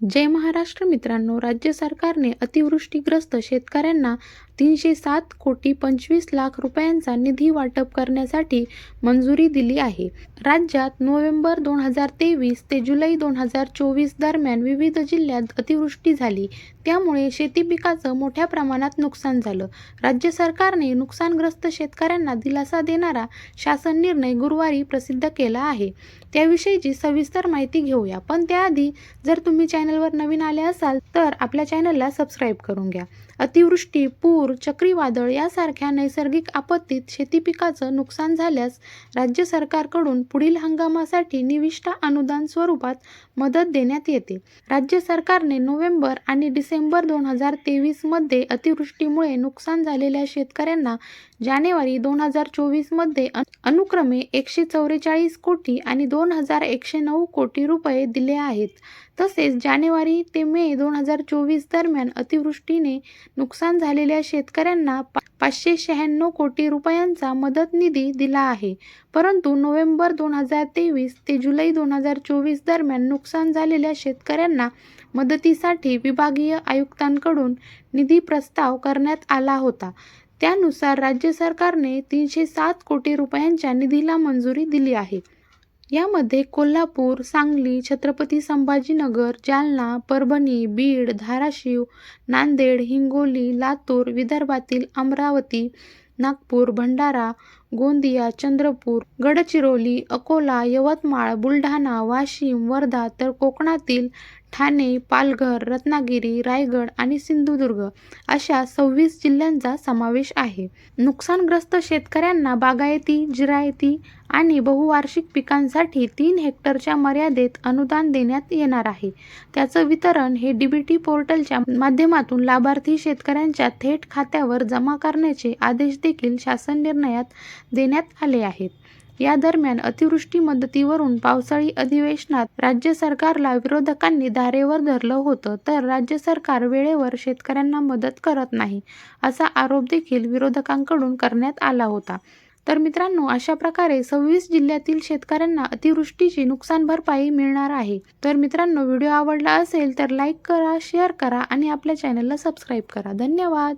जय महाराष्ट्र मित्रांनो राज्य सरकारने अतिवृष्टीग्रस्त शेतकऱ्यांना तीनशे सात कोटी पंचवीस लाख रुपयांचा निधी वाटप करण्यासाठी मंजुरी दिली आहे. राज्यात नोव्हेंबर दोन हजार तेवीस ते जुलै दोन हजार चोवीस दरम्यान विविध जिल्ह्यात अतिवृष्टी झाली. त्यामुळे शेती पिकाचं मोठ्या प्रमाणात नुकसान झालं. राज्य सरकारने नुकसानग्रस्त शेतकऱ्यांना दिलासा देणारा शासन निर्णय गुरुवारी प्रसिद्ध केला आहे. त्याविषयीची सविस्तर माहिती घेऊया. पण त्याआधी जर तुम्ही चॅनलवर नवीन आले असाल तर आपल्या चॅनलला सबस्क्राईब करून घ्या. अतिवृष्टी पूर चक्रीवादळ यासारख्या नैसर्गिक आपत्तीत शेती पिकाचं नुकसान झाल्यास राज्य सरकारकडून पुढील हंगामासाठी निविष्ठा अनुदान स्वरूपात मदत देण्यात येते. राज्य सरकारने नोव्हेंबर आणि डिसेंबर दोन हजार तेवीसमध्ये अतिवृष्टीमुळे नुकसान झालेल्या शेतकऱ्यांना जानेवारी दोन हजार चोवीसमध्ये अनुक्रमे एकशे चौवेचाळीस कोटी आणि दोन हजार एकशे नऊ कोटी रुपये दिले आहेत. तसेच जानेवारी ते मे दोन हजार चोवीस दरम्यान अतिवृष्टीने नुकसान झालेल्या शेतकऱ्यांना पा- पाचशे शहाण्णव कोटी रुपयांचा मदत निधी दिला आहे. परंतु नोव्हेंबर दोन हजार तेवीस ते जुलै दोन हजार चोवीस दरम्यान नुकसान झालेल्या शेतकऱ्यांना मदतीसाठी विभागीय आयुक्तांकडून निधी प्रस्ताव करण्यात आला होता. त्यानुसार राज्य सरकारने तीनशे सात कोटी रुपयांच्या निधीला मंजुरी दिली आहे. यामध्ये कोल्हापूर सांगली छत्रपती संभाजीनगर जालना परभणी बीड धाराशिव नांदेड हिंगोली लातूर विदर्भातील अमरावती नागपूर भंडारा गोंदिया चंद्रपूर गडचिरोली अकोला यवतमाळ बुलढाणा वाशिम वर्धा तर कोकणातील ठाणे पालघर रत्नागिरी रायगड आणि सिंधुदुर्ग अशा सव्वीस जिल्ह्यांचा समावेश आहे. नुकसानग्रस्त शेतकऱ्यांना बागायती जिरायती आणि बहुवार्षिक पिकांसाठी तीन हेक्टरच्या मर्यादेत अनुदान देण्यात येणार आहे. त्याचं वितरण हे डीबीटी पोर्टलच्या माध्यमातून लाभार्थी शेतकऱ्यांच्या थेट खात्यावर जमा करण्याचे आदेश देखील शासन निर्णयात देण्यात आले आहेत. या दरम्यान अतिवृष्टी मदतीवरून पावसाळी अधिवेशनात राज्य सरकारला विरोधकांनी धारेवर धरलं होतं. तर राज्य सरकार वेळेवर शेतकऱ्यांना मदत करत नाही असा आरोप देखील विरोधकांकडून करण्यात आला होता. तर मित्रांनो अशा प्रकारे सव्वीस जिल्ह्यातील शेतकऱ्यांना अतिवृष्टीची नुकसान भरपाई मिळणार आहे. तर मित्रांनो व्हिडिओ आवडला असेल तर लाईक करा शेअर करा आणि आपल्या चॅनलला सबस्क्राईब करा. धन्यवाद!